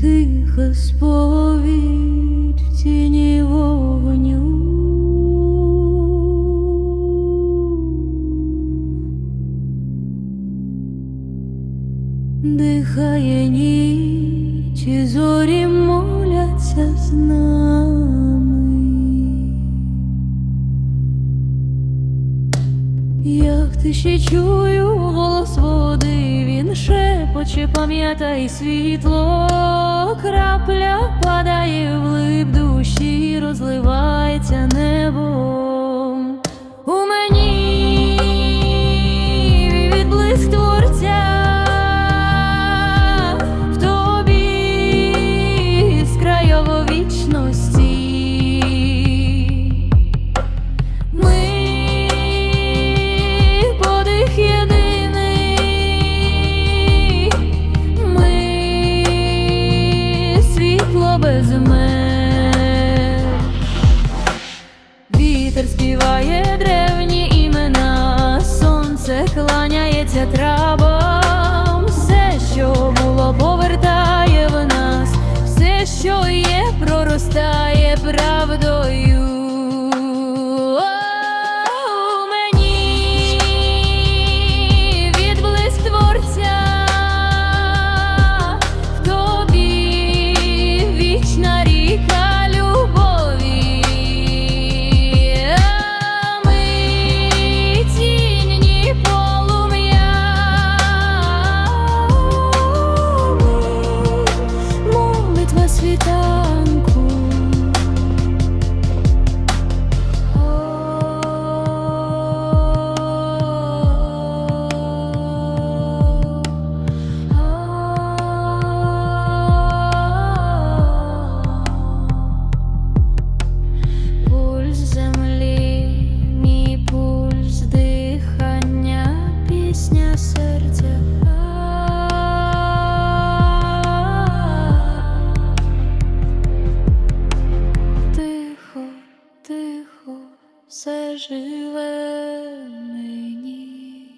Тиха сповідь в тіні вогню. Дихає ніч і зорі моляться з. як ти ще чую голос води, він шепоче, пам'ятай світло. без мене. した все живе мені.